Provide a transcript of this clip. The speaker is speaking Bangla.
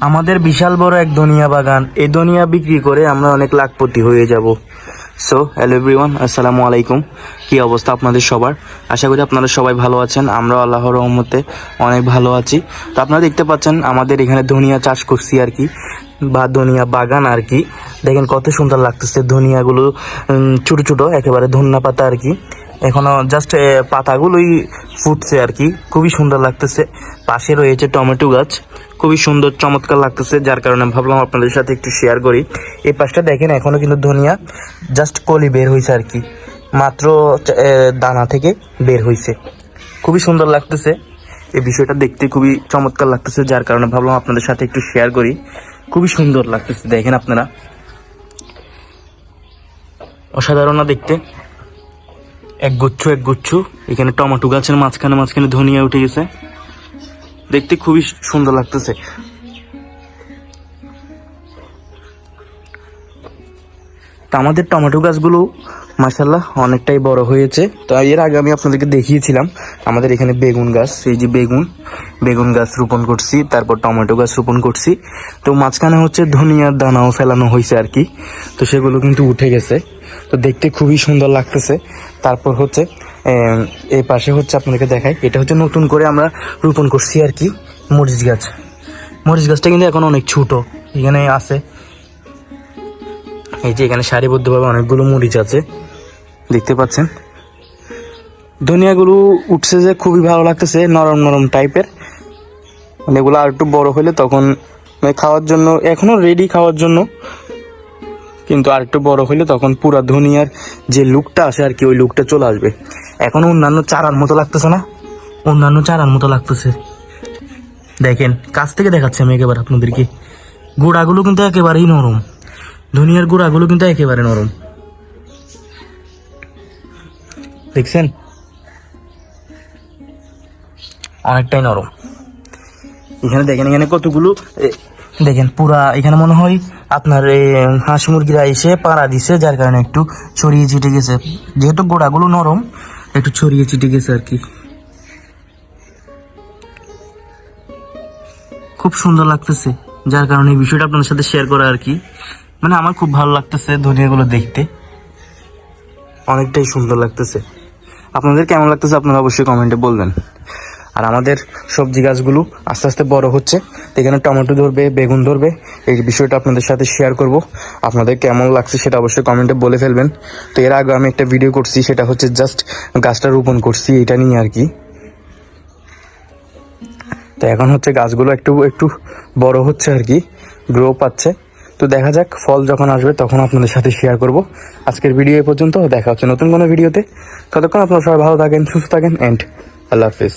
আমাদের বিশাল বড় এক ধনিয়া বাগান। এই ধনিয়া বিক্রি করে আমরা অনেক লাখপতি হয়ে যাব। সো হ্যালো এভরিওয়ান আসসালামু আলাইকুম। কি অবস্থা আপনাদের সবার? আশা করি আপনারা সবাই ভালো আছেন। আমরা আল্লাহর রহমতে অনেক ভালো আছি। তো আপনারা দেখতে পাচ্ছেন, আমাদের এখানে ধনিয়া চাষ করছি আর কি, বা ধনিয়া বাগান আর কি। দেখেন কত সুন্দর লাগতেছে ধনিয়াগুলো ছোট ছোট, একেবারে ধনিয়া পাতা আর কি। এখনও জাস্ট পাতাগুলোই ফুটছে আর কি খুবই সুন্দর লাগতেছে। পাশে রয়েছে টমেটো গাছ। খুবই সুন্দর, চমৎকার লাগতেছে। যার কারণে ভাবলাম আপনাদের সাথে একটু শেয়ার করি। এই পাশটা দেখেন, এখনও কিন্তু ধনিয়া জাস্ট কলি বের হয়েছে আর কি মাত্র দানা থেকে বের হয়েছে খুবই সুন্দর লাগতেছে। এই বিষয়টা দেখতে খুবই চমৎকার লাগতেছে, যার কারণে ভাবলাম আপনাদের সাথে একটু শেয়ার করি। খুবই সুন্দর লাগতেছে, দেখেন আপনারা। অসাধারণ দেখতে? এক গুচ্ছ এক গুচ্ছ। এখানে টমেটো গাছের মাঝখানে মাঝখানে ধনিয়া উঠে গেছে। দেখতে খুবই সুন্দর লাগতেছে। আমাদের টমেটো গাছগুলো মাসাল্লাহ অনেকটাই বড় হয়েছে। তো এর আগে আমি আপনাদেরকে দেখিয়েছিলাম, আমাদের এখানে বেগুন গাছ, এই যে বেগুন বেগুন গাছ রোপণ করছি, তারপর টমেটো গাছ রোপণ করছি। তো মাঝখানে হচ্ছে ধনিয়ার দানাও ফেলানো হয়েছে আর কি। তো সেগুলো কিন্তু উঠে গেছে। তো দেখতে খুবই সুন্দর লাগতেছে। তারপর হচ্ছে এই পাশে হচ্ছে আপনাদেরকে দেখাই, এটা হচ্ছে নতুন করে আমরা রোপণ করছি আর কি, মরিচ গাছ। মরিচ গাছটা কিন্তু এখন অনেক ছোট, এখানে আছে এই যে এখানে সারিবদ্ধভাবে অনেকগুলো মরিচ আছে দেখতে পাচ্ছেন? ধনিয়াগুলো উঠছে যে খুবই ভালো লাগতেছে, নরম নরম টাইপের। মানে এগুলো আর একটু বড় হলে তখন মানে খাওয়ার জন্য, এখনও রেডি খাওয়ার জন্য। কিন্তু আর একটু বড় হলে তখন পুরা ধনিয়ার যে লুকটা আসে আর কি, ওই লুকটা চলে আসবে। এখন অন্যান্য চারার মতো লাগতেছে না? অন্যান্য চারার মতো লাগতেছে। দেখেন, কাছ থেকে দেখাচ্ছি আমি একেবারে আপনাদেরকে। গোড়াগুলো কিন্তু একেবারেই নরম। ধনিয়ার গোড়াগুলো কিন্তু একেবারে নরম। দেখছেন? অনেকটাই নরম। এখানে দেখেন, এখানে কতগুলো দেখেন, পুরা, এখানে মনে হয় আপনার হাঁস মুরগিরা এসে পাড়া দিছে, যার কারণে একটু ছড়িয়ে ছিটে গেছে। যেহেতু গোড়াগুলো নরম, একটু ছড়িয়ে ছিটে গেছে আর কি। খুব সুন্দর লাগতেছে, যার কারণে এই বিষয়টা আপনাদের সাথে শেয়ার করা আর কি। মানে আমার খুব ভালো লাগতেছে ধনিয়াগুলো দেখতে। অনেকটাই সুন্দর লাগতেছে। আপনাদের কেমন লাগতেছে আপনারা অবশ্যই কমেন্টে বলবেন। আর আমাদের সবজি গাছগুলো আস্তে আস্তে বড় হচ্ছে। এখানে টমেটো ধরবে, বেগুন ধরবে, এই বিষয়টা আপনাদের সাথে শেয়ার করব। আপনাদের কেমন লাগছে সেটা অবশ্যই কমেন্টে বলে ফেলবেন। তো এর আগে আমি একটা ভিডিও করছি, সেটা হচ্ছে জাস্ট গাছটা রোপণ করছি, এটা নিয়ে আর কি। তো এখন হচ্ছে গাছগুলো একটু একটু বড় হচ্ছে আর কি গ্রো পাচ্ছে। তো দেখা যাক, ফল যখন আসবে তখন আপনাদের সাথে শেয়ার করব। আজকের ভিডিও এ পর্যন্ত, দেখা হচ্ছে নতুন কোনো ভিডিওতে ততক্ষণ আপনারা সবাই ভালো থাকেন, সুস্থ থাকেন এন্ড আল্লাহ হাফিজ।